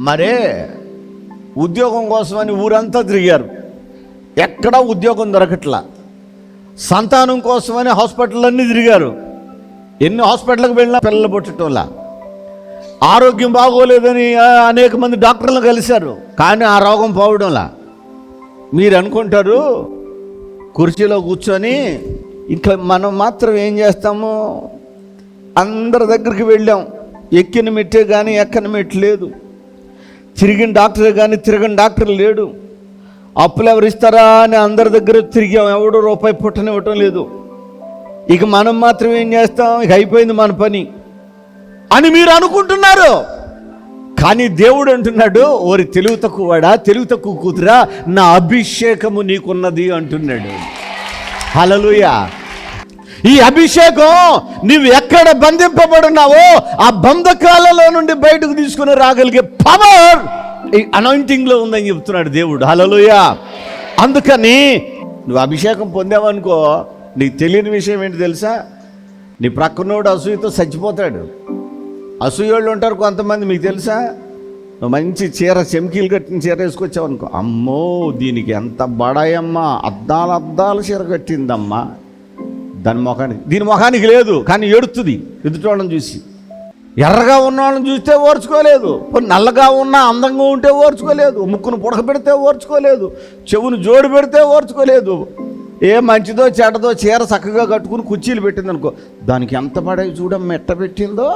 మరే ఉద్యోగం కోసమని ఊరంతా తిరిగారు. ఎక్కడా ఉద్యోగం దొరకట్లా. సంతానం కోసమని హాస్పిటల్ తిరిగారు. ఎన్ని హాస్పిటల్కి వెళ్ళినా పిల్లలు పుట్టటంలా. ఆరోగ్యం బాగోలేదని అనేక మంది డాక్టర్లు కలిశారు. కానీ ఆ రోగం పోవడంలా. మీరు అనుకుంటారు కుర్చీలో కూర్చొని ఇంకా మనం మాత్రం ఏం చేస్తాము? అందరి దగ్గరికి వెళ్ళాం. ఎక్కిన మెట్టే కానీ ఎక్కని మెట్టు లేదు. తిరిగిన డాక్టర్ కానీ తిరగని డాక్టర్ లేడు. అప్పులు ఎవరు ఇస్తారా అని అందరి దగ్గర తిరిగాం. ఎవడో రూపాయి పుట్టనివ్వటం లేదు. ఇక మనం మాత్రం ఏం చేస్తాం? ఇక అయిపోయింది మన పని. అని మీరు అనుకుంటున్నారు. కానీ దేవుడు అంటున్నాడు ఓరి తెలుగు తక్కువవాడా తెలుగు తక్కువ కూతురా నా అభిషేకము నీకున్నది అంటున్నాడు. హలలుయా ఈ అభిషేకం నువ్వు ఎక్కడ బంధింపబడున్నావో ఆ బంధకాలలో నుండి బయటకు తీసుకుని రాగలిగే పవర్ ఈ anointing లో ఉందని చెప్తున్నాడు దేవుడు. హలోయా అందుకని నువ్వు అభిషేకం పొందావనుకో నీకు తెలియని విషయం ఏంటి తెలుసా? నీ ప్రక్కనోడు అసూయతో చచ్చిపోతాడు. అసూయోళ్ళు ఉంటారు కొంతమంది మీకు తెలుసా? నువ్వు మంచి చీర చెమ్కీలు కట్టిన చీర వేసుకొచ్చావు అనుకో అమ్మో దీనికి ఎంత బడాయమ్మా అద్దాలు అద్దాలు చీర కట్టిందమ్మా. దాని ముఖానికి దీని ముఖానికి లేదు. కానీ ఏడుతుంది ఎదుటోళ్ళని చూసి. ఎర్రగా ఉన్న వాళ్ళని చూస్తే ఓర్చుకోలేదు. నల్లగా ఉన్నా అందంగా ఉంటే ఓర్చుకోలేదు. ముక్కును పుడక పెడితే ఓర్చుకోలేదు. చెవును జోడు పెడితే ఓర్చుకోలేదు. ఏ మంచిదో చెడ్డదో చీర చక్కగా కట్టుకుని కుర్చీలు పెట్టింది అనుకో దానికి ఎంత పడాయి చూడమ్మ ఎట్ట పెట్టిందో?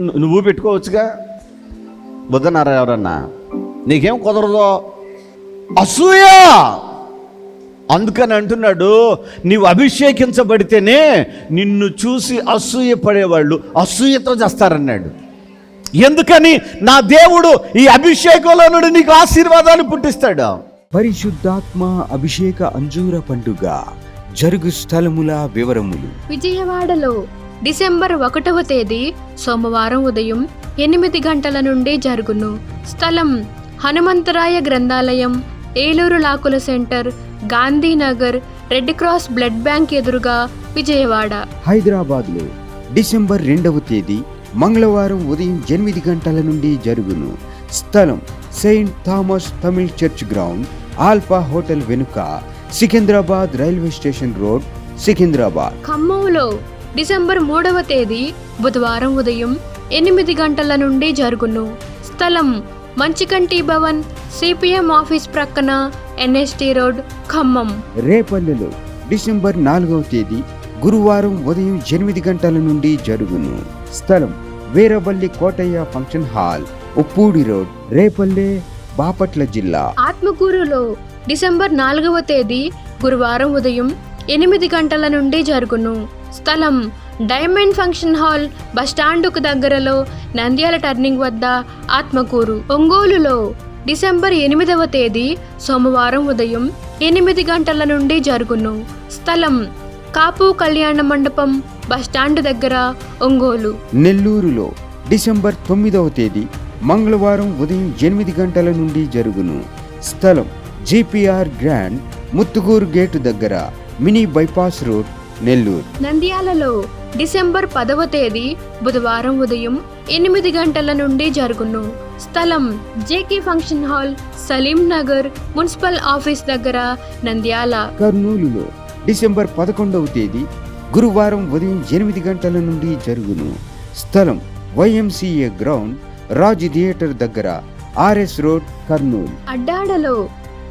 నువ్వు పెట్టుకోవచ్చుగా. వద్దన్నారా ఎవరన్నా? నీకేం కుదరదో? అసూయ! అందుకని అంటున్నాడు నీవు అభిషేకించబడితేనే నిన్ను చూసి అసూయ పడేవాళ్ళు అసూయతో చేస్తారన్నాడు. ఎందుకని? నా దేవుడు ఈ అభిషేకంలో నుండి నీకు ఆశీర్వాదాలు పుట్టిస్తాడు. పరిశుద్ధాత్మ అభిషేక అంజూర పండుగ జరుగు స్థలముల వివరములు. విజయవాడలో డిసెంబర్ ఒకటవ తేదీ సోమవారం ఉదయం ఎనిమిది గంటల నుండి జరుగును. స్థలం హనుమంతరాయ గ్రంథాలయం Eluru లాకుల centre Gandhinagar red cross blood bank ఎదురుగా విజయవాడ. హైదరాబాద్లో డిసెంబర్ రెండవ తేదీ మంగళవారం ఉదయం ఎనిమిది గంటల నుండి జరుగును. స్థలం saint Thomas Tamil church ground alpha hotel వెనుక Secunderabad railway station road Secunderabad. ఖమ్మంలో డిసెంబర్ మూడవ తేదీ బుధవారం ఉదయం ఎనిమిది గంటల నుండి జరుగును. స్థలం మంచికంటి భవన్ సిపిఎం ఆఫీస్ ప్రక్కన ఎన్ఎస్టి రోడ్ ఖమ్మం. రేపల్లెలో డిసెంబర్ నాలుగవ తేదీ గురువారం ఉదయం ఎనిమిది గంటల నుండి జరుగును. స్థలం Veeravalli Kotaiah function hall Uppudi road Repalle Bapatla జిల్లా. ఆత్మకూరులో డిసెంబర్ నాలుగవ తేదీ గురువారం ఉదయం ఎనిమిది గంటల నుండి జరుగును. స్థలం డైమండ్ ఫంక్షన్ హాల్ బస్టాండుకు దగ్గరలో నంద్యాల టర్నింగ్ వద్ద ఆత్మకూరు. ఒంగోలులో డిసెంబర్ ఎనిమిదవ తేదీ సోమవారం ఉదయం ఎనిమిది గంటల నుండి జరుగును. స్థలం కాపు కళ్యాణ మండపం బస్టాండ్ దగ్గర ఒంగోలు. నెల్లూరులో డిసెంబర్ తొమ్మిదవ తేదీ మంగళవారం ఉదయం ఎనిమిది గంటల నుండి జరుగును. స్థలం జిపిఆర్ గ్రాండ్ ముత్తుగూరు గేటు దగ్గర మినీ బైపాస్ రోడ్ నెల్లూరు. నంద్యాలలో డిసెంబర్ పదవ తేదీ బుధవారం ఉదయం ఎనిమిది గంటల నుండి జరుగును. స్థలం JK function hall Salim Nagar municipal office దగ్గర నంద్యాల. కర్నూలులో డిసెంబర్ పదకొండవ తేదీ గురువారం ఉదయం ఎనిమిది గంటల నుండి జరుగును. స్థలం వైఎంసీఏ గ్రౌండ్ రాజ్ థియేటర్ దగ్గర ఆర్ఎస్ రోడ్ కర్నూలు. అడ్డాడలో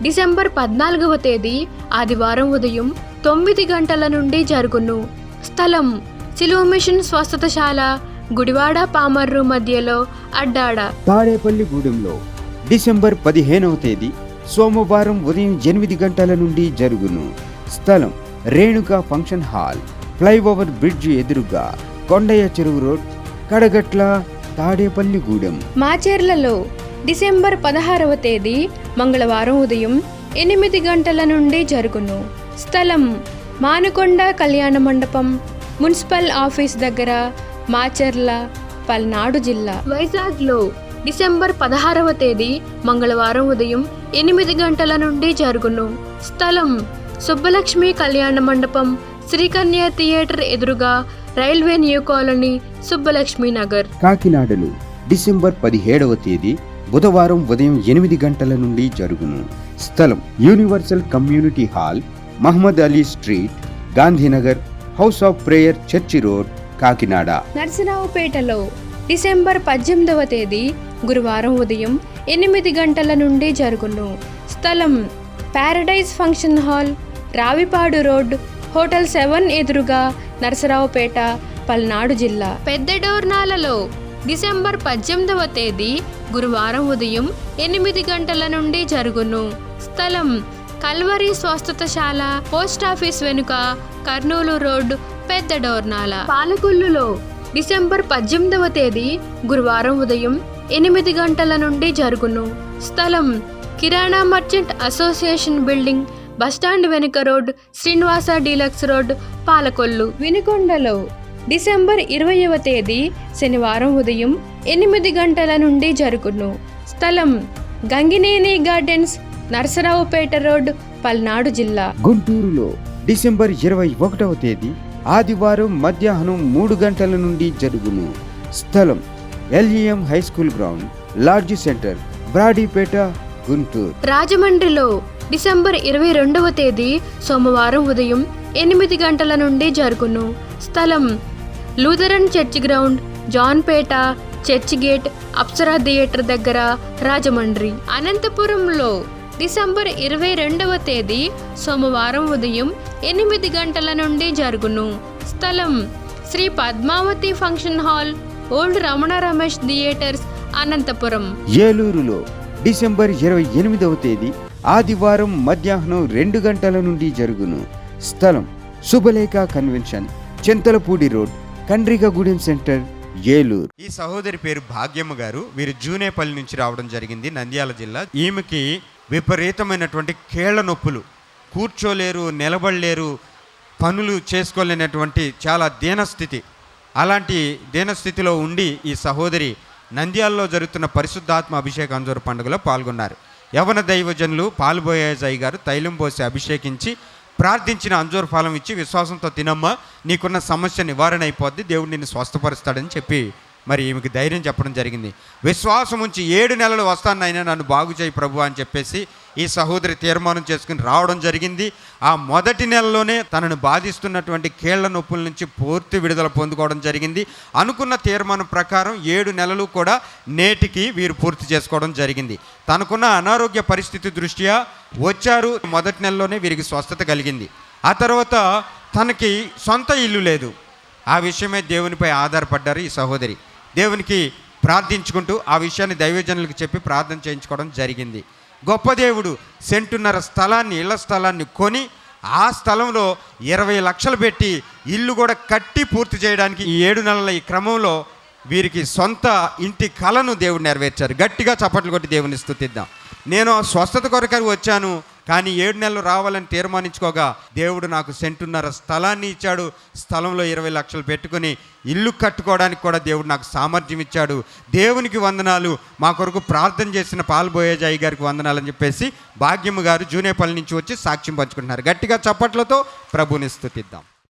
డిసెంబర్ పద్నాలుగవ తేదీ ఆదివారం ఉదయం తొమ్మిది గంటల నుండి జరుగును. స్థలం సిలువ మిషన్ స్వస్థతశాల గుడివాడ పామర్రు మధ్యలో అడ్డాడ. తాడేపల్లిగూడెంలో డిసెంబర్ పదిహేనవ తేదీ సోమవారం ఉదయం ఎనిమిది గంటల నుండి జరుగును. స్థలం Renuka function hall flyover bridge ఎదురుగా కొండయ్య చెరువు రోడ్ కడగట్ల తాడేపల్లిగూడెం. మాచేర్లలో డిసెంబర్ పదహారవ తేదీ మంగళవారం ఉదయం ఎనిమిది గంటల నుండి జరుగును. స్థలం మానుకొండ కళ్యాణ మండపం మున్సిపల్ ఆఫీస్ దగ్గర మాచెర్ల పల్నాడు జిల్లా. వైజాగ్లో డిసెంబర్ పదహారవ తేదీ మంగళవారం ఉదయం ఎనిమిది గంటల నుండి జరుగును. స్థలం సుబ్బలక్ష్మి కళ్యాణ మండపం శ్రీకన్య థియేటర్ ఎదురుగా railway new colony Subbalakshmi Nagar. కాకినాడలో డిసెంబర్ పదిహేడవ తేదీ బుధవారం ఉదయం ఎనిమిది గంటల నుండి జరుగును. స్థలం universal community hall Mohammed Ali street Gandhinagar house of prayer church road Kakinada. నరసరావుపేటలో December పద్దెనిమిదవ తేదీ గురువారం ఉదయం ఎనిమిది గంటల నుండి జరుగును. స్థలం paradise function hall Ravipadu road hotel seven ఎదురుగా నరసరావుపేట పల్నాడు జిల్లా. పెద్ద డోర్నాలలో డిసెంబర్ పద్దెనిమిదవ తేదీ గురువారం ఉదయం ఎనిమిది గంటల నుండి జరుగును. స్థలం కల్వరి స్వస్థతశాల పోస్ట్ ఆఫీస్ వెనుక కర్నూలు రోడ్ పెద్ద డోర్నాల. పాలకొల్లులో డిసెంబర్ పద్దెనిమిదవ తేదీ గురువారం ఉదయం ఎనిమిది గంటల నుండి జరుగును. స్థలం కిరాణా merchant association building bus stand వెనుక road Srinivasa deluxe road Palakollu. వినుకొండలో December ఇరవైవ తేదీ శనివారం ఉదయం ఎనిమిది గంటల నుండి జరుగును. స్థలం గంగినేని గార్డెన్స్ నరసరావుపేట రోడ్ పల్నాడు జిల్లా. గుంటూరులో డిసెంబర్ ఇరవై ఒకటవ తేదీ ఆదివారం మధ్యాహ్నం మూడు గంటల నుండి జరుగును. స్థలం LEM high school ground large centre Brodipet Guntur. రాజమండ్రిలో డిసెంబర్ ఇరవై రెండవ తేదీ సోమవారం ఉదయం ఎనిమిది గంటల నుండి జరుగును. స్థలం Lutheran church ground Johnpet church gate Apsara theatre దగ్గర రాజమండ్రి. అనంతపురంలో డిసెంబర్ ఇరవై రెండవ తేదీ సోమవారం ఉదయం ఎనిమిది గంటల నుండి జరుగును. స్థలం Sri Padmavathi function hall old Ramana Ramesh theatres Anantapur. ఏలూరులో డిసెంబర్ ఇరవై ఎనిమిదవ తేదీ ఆదివారం మధ్యాహ్నం రెండు గంటల నుండి జరుగును. స్థలం Shubhalekha convention Chintalapudi road Kandrikagudem centre Eluru. ఈ సహోదరి పేరు భాగ్యమ్మ గారు. వీరు జూనేపల్లి నుంచి రావడం జరిగింది నంద్యాల జిల్లా. ఈమెకి విపరీతమైనటువంటి కేళ్ళ నొప్పులు కూర్చోలేరు నిలబడలేరు పనులు చేసుకోలేనటువంటి చాలా దీనస్థితి. అలాంటి దీనస్థితిలో ఉండి ఈ సహోదరి నంద్యాలలో జరుగుతున్న పరిశుద్ధాత్మ అభిషేక అంజూరు పండుగలో పాల్గొన్నారు. యవన దైవజనులు పాల్బోయేజాయి గారు తైలం పోసి అభిషేకించి ప్రార్థించిన అంజూరు ఫలం ఇచ్చి విశ్వాసంతో తినమ్మా నీకున్న సమస్య నివారణ అయిపోద్ది దేవుడు నిన్ను స్వస్థపరుస్తాడని చెప్పి మరి ఈమెకి ధైర్యం చెప్పడం జరిగింది. విశ్వాసం ఉంచి ఏడు నెలలు వస్తానైనా నన్ను బాగు చేయి ప్రభు అని చెప్పేసి ఈ సహోదరి తీర్మానం చేసుకుని రావడం జరిగింది. ఆ మొదటి నెలలోనే తనను బాధిస్తున్నటువంటి కీళ్ళ నొప్పుల నుంచి పూర్తి విడుదల పొందుకోవడం జరిగింది. అనుకున్న తీర్మానం ప్రకారం ఏడు నెలలు కూడా నేటికి వీరు పూర్తి చేసుకోవడం జరిగింది. తనకున్న అనారోగ్య పరిస్థితి దృష్ట్యా వచ్చారు మొదటి నెలలోనే వీరికి స్వస్థత కలిగింది. ఆ తర్వాత తనకి సొంత ఇల్లు లేదు. ఆ విషయమే దేవునిపై ఆధారపడ్డారు ఈ సహోదరి. దేవునికి ప్రార్థించుకుంటూ ఆ విషయాన్ని దైవజనులకు చెప్పి ప్రార్థన చేయించుకోవడం జరిగింది. గొప్ప దేవుడు సెంటున్నర స్థలాన్ని ఇళ్ళ స్థలాన్ని కొని ఆ స్థలంలో ఇరవై లక్షలు పెట్టి ఇల్లు కూడా కట్టి పూర్తి చేయడానికి ఈ ఏడు నెలల ఈ క్రమంలో వీరికి సొంత ఇంటి కళను దేవుడు నెరవేర్చారు. గట్టిగా చప్పట్లు కొట్టి దేవుని స్థుతిద్దాం. నేను స్వస్థత కొరకరి వచ్చాను. కానీ ఏడు నెలలు రావాలని తీర్మానించుకోగా దేవుడు నాకు సెంటున్నర స్థలాన్ని ఇచ్చాడు. స్థలంలో ఇరవై లక్షలు పెట్టుకుని ఇల్లు కట్టుకోవడానికి కూడా దేవుడు నాకు సామర్థ్యం ఇచ్చాడు. దేవునికి వందనాలు. మా కొరకు ప్రార్థన చేసిన పాల్బోయేజాయి గారికి వందనాలు అని చెప్పేసి భాగ్యము గారు జూనేపల్లి నుంచి వచ్చి సాక్ష్యం పంచుకుంటున్నారు. గట్టిగా చప్పట్లతో ప్రభుని స్థుతిద్దాం.